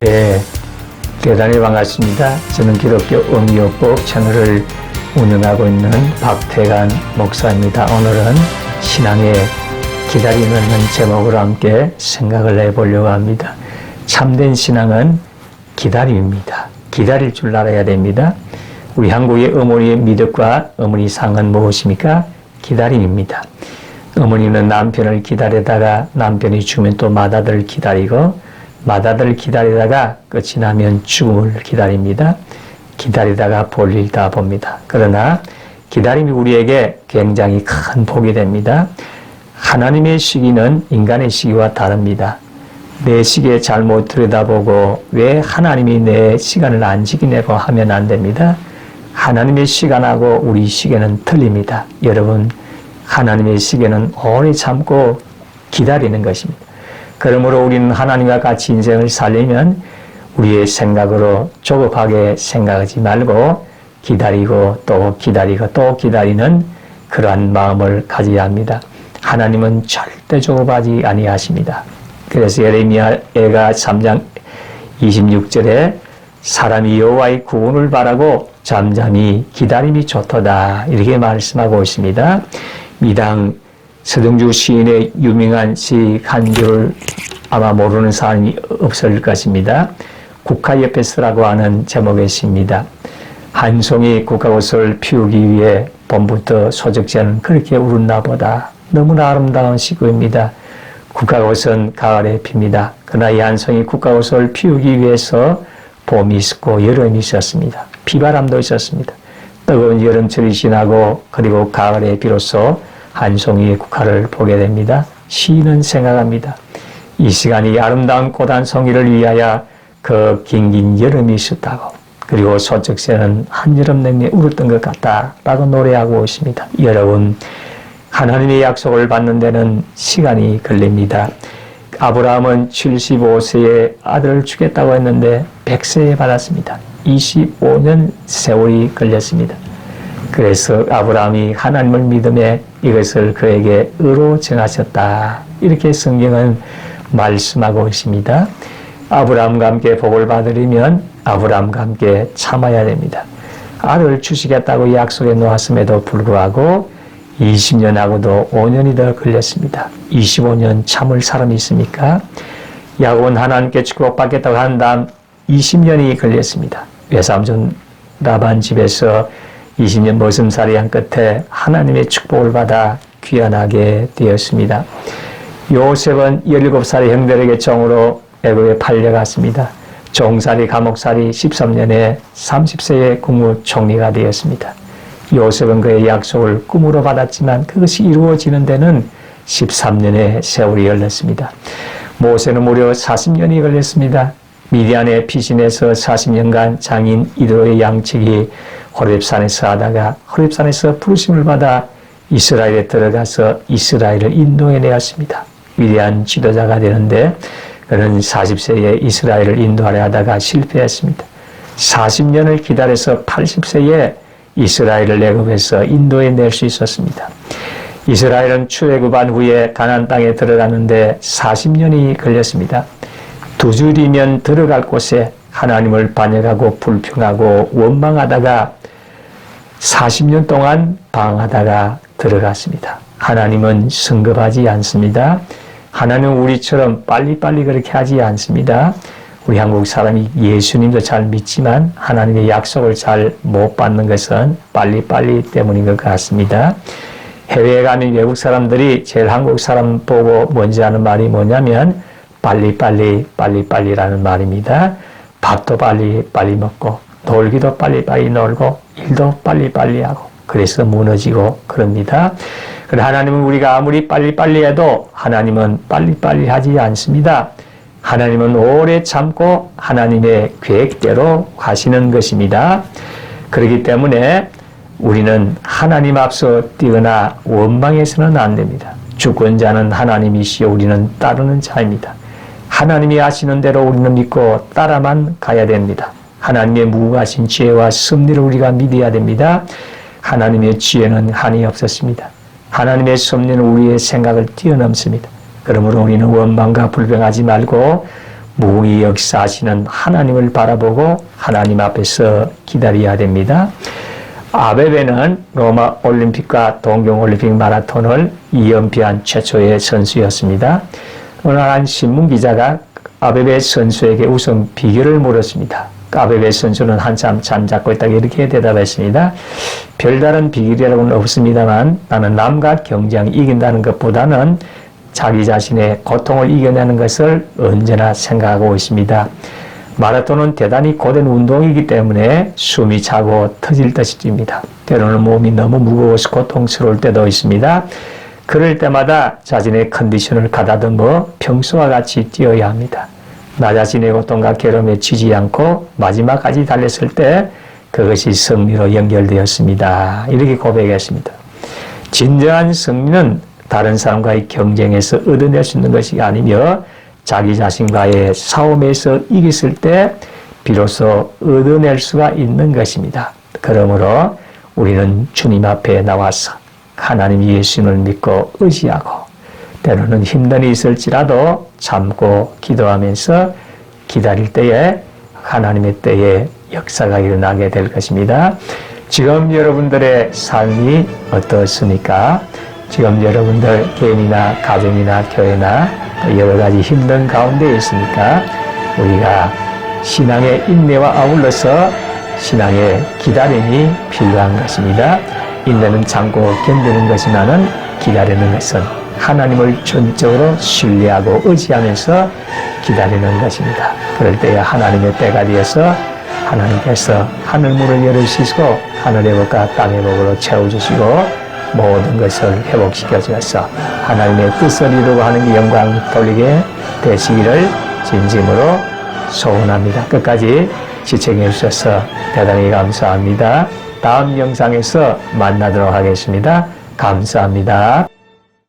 네, 대단히 반갑습니다. 저는 기독교 음료법 채널을 운영하고 있는 박태관 목사입니다. 오늘은 신앙의 기다림을 제목으로 함께 생각을 해보려고 합니다. 참된 신앙은 기다림입니다. 기다릴 줄 알아야 됩니다. 우리 한국의 어머니의 미덕과 어머니 상은 무엇입니까? 기다림입니다. 어머니는 남편을 기다리다가 남편이 죽으면 또 맏아들을 기다리고 맏아들을 기다리다가 끝이 나면 죽음을 기다립니다. 기다리다가 볼일 다 봅니다. 그러나 기다림이 우리에게 굉장히 큰 복이 됩니다. 하나님의 시기는 인간의 시기와 다릅니다. 내 시기에 잘못 들여다보고 왜 하나님이 내 시간을 안 지키냐고 하면 안 됩니다. 하나님의 시간하고 우리 시계는 틀립니다. 여러분, 하나님의 시계는 오래 참고 기다리는 것입니다. 그러므로 우리는 하나님과 같이 인생을 살려면 우리의 생각으로 조급하게 생각하지 말고 기다리고 또 기다리고 또 기다리는 그러한 마음을 가져야 합니다. 하나님은 절대 조급하지 아니하십니다. 그래서 예레미야가 3장 26절에 사람이 여호와의 구원을 바라고 잠잠히 기다림이 좋도다 이렇게 말씀하고 있습니다. 미당 서정주 시인의 유명한 시 한 줄을 아마 모르는 사람이 없을 것입니다. 국화 옆에 서라고 하는 제목의 시입니다. 한 송이 국화꽃을 피우기 위해 봄부터 소적자는 그렇게 울었나 보다. 너무나 아름다운 시구입니다. 국화꽃은 가을에 핍니다. 그러나 이 한 송이 국화꽃을 피우기 위해서 봄이 있었고 여름이 있었습니다. 비바람도 있었습니다. 뜨거운 여름철이 지나고 그리고 가을에 비로소 한 송이의 국화를 보게 됩니다. 시인은 생각합니다. 이 시간이 아름다운 꽃 한 송이를 위하여 그 긴긴 여름이 있었다고 그리고 소쩍새는 한여름 내내 울었던 것 같다라고 노래하고 있습니다. 여러분 하나님의 약속을 받는 데는 시간이 걸립니다. 아브라함은 75세에 아들을 주겠다고 했는데 100세에 받았습니다. 25년 세월이 걸렸습니다. 그래서 아브라함이 하나님을 믿음에 이것을 그에게 의로 정하셨다. 이렇게 성경은 말씀하고 있습니다. 아브라함과 함께 복을 받으려면 아브라함과 함께 참아야 됩니다. 알을 주시겠다고 약속해 놓았음에도 불구하고 20년하고도 5년이 더 걸렸습니다. 25년 참을 사람이 있습니까? 야곱은 하나님께 축복받겠다고 한 다음 20년이 걸렸습니다. 외삼촌 라반 집에서 20년 머슴살이 한 끝에 하나님의 축복을 받아 귀환하게 되었습니다. 요셉은 17살의 형들에게 정으로 애굽에 팔려갔습니다. 종살이 감옥살이 13년에 30세의 국무총리가 되었습니다. 요셉은 그의 약속을 꿈으로 받았지만 그것이 이루어지는 데는 13년의 세월이 걸렸습니다. 모세는 무려 40년이 걸렸습니다. 미디안의 피신에서 40년간 장인 이드로의 양측이 호렙산에서 하다가 호렙산에서 부르심을 받아 이스라엘에 들어가서 이스라엘을 인도해 내었습니다. 위대한 지도자가 되는데 그는 40세에 이스라엘을 인도하려 하다가 실패했습니다. 40년을 기다려서 80세에 이스라엘을 애굽에서 인도해 낼 수 있었습니다. 이스라엘은 출애굽한 후에 가나안 땅에 들어가는데 40년이 걸렸습니다. 두 줄이면 들어갈 곳에 하나님을 반역하고 불평하고 원망하다가 40년 동안 방하다가 들어갔습니다. 하나님은 성급하지 않습니다. 하나님은 우리처럼 빨리빨리 그렇게 하지 않습니다. 우리 한국 사람이 예수님도 잘 믿지만 하나님의 약속을 잘 못 받는 것은 빨리빨리 때문인 것 같습니다. 해외에 가면 외국 사람들이 제일 한국 사람 보고 먼저 하는 말이 뭐냐면 빨리 빨리 빨리 빨리라는 말입니다. 밥도 빨리 빨리 먹고 놀기도 빨리 빨리 놀고 일도 빨리 빨리 하고 그래서 무너지고 그럽니다. 그래 하나님은 우리가 아무리 빨리 빨리 해도 하나님은 빨리 빨리 하지 않습니다. 하나님은 오래 참고 하나님의 계획대로 가시는 것입니다. 그렇기 때문에 우리는 하나님 앞서 뛰거나 원망해서는 안 됩니다. 주권자는 하나님이시요 우리는 따르는 자입니다. 하나님이 하시는 대로 우리는 믿고 따라만 가야 됩니다. 하나님의 무궁하신 지혜와 섭리를 우리가 믿어야 됩니다. 하나님의 지혜는 한이 없었습니다. 하나님의 섭리는 우리의 생각을 뛰어넘습니다. 그러므로 우리는 원망과 불평하지 말고 무궁히 역사하시는 하나님을 바라보고 하나님 앞에서 기다려야 됩니다. 아베베는 로마 올림픽과 동경 올림픽 마라톤을 이연피한 최초의 선수였습니다. 날한 신문 기자가 아베베 선수에게 우선 비결을 물었습니다. 아베베 선수는 한참 잠자고 있다가 이렇게 대답했습니다. 별다른 비결이라고는 없습니다만 나는 남과 경쟁 이긴다는 것보다는 자기 자신의 고통을 이겨내는 것을 언제나 생각하고 있습니다. 마라톤은 대단히 고된 운동이기 때문에 숨이 차고 터질 듯이 뜁니다. 때로는 몸이 너무 무거워서 고통스러울 때도 있습니다. 그럴 때마다 자신의 컨디션을 가다듬어 평소와 같이 뛰어야 합니다. 나 자신의 고통과 괴로움에 지지 않고 마지막까지 달렸을 때 그것이 승리로 연결되었습니다. 이렇게 고백했습니다. 진정한 승리는 다른 사람과의 경쟁에서 얻어낼 수 있는 것이 아니며 자기 자신과의 싸움에서 이겼을 때 비로소 얻어낼 수가 있는 것입니다. 그러므로 우리는 주님 앞에 나와서 하나님 예수님을 믿고 의지하고 때로는 힘든 일이 있을지라도 참고 기도하면서 기다릴 때에 하나님의 때에 역사가 일어나게 될 것입니다. 지금 여러분들의 삶이 어떻습니까? 지금 여러분들 개인이나 가정이나 교회나 또 여러 가지 힘든 가운데 있으니까 우리가 신앙의 인내와 아울러서 신앙의 기다림이 필요한 것입니다. 인내는 참고 견디는 것이나는 기다리는 것은 하나님을 전적으로 신뢰하고 의지하면서 기다리는 것입니다. 그럴 때에 하나님의 때가 되어서 하나님께서 하늘문을 열으시고 하늘의 복과 땅의 복으로 채워주시고 모든 것을 회복시켜 주셔서 하나님의 뜻을 이루고 하는 영광 돌리게 되시기를 진심으로 소원합니다. 끝까지 시청해 주셔서 대단히 감사합니다. 다음 영상에서 만나도록 하겠습니다. 감사합니다.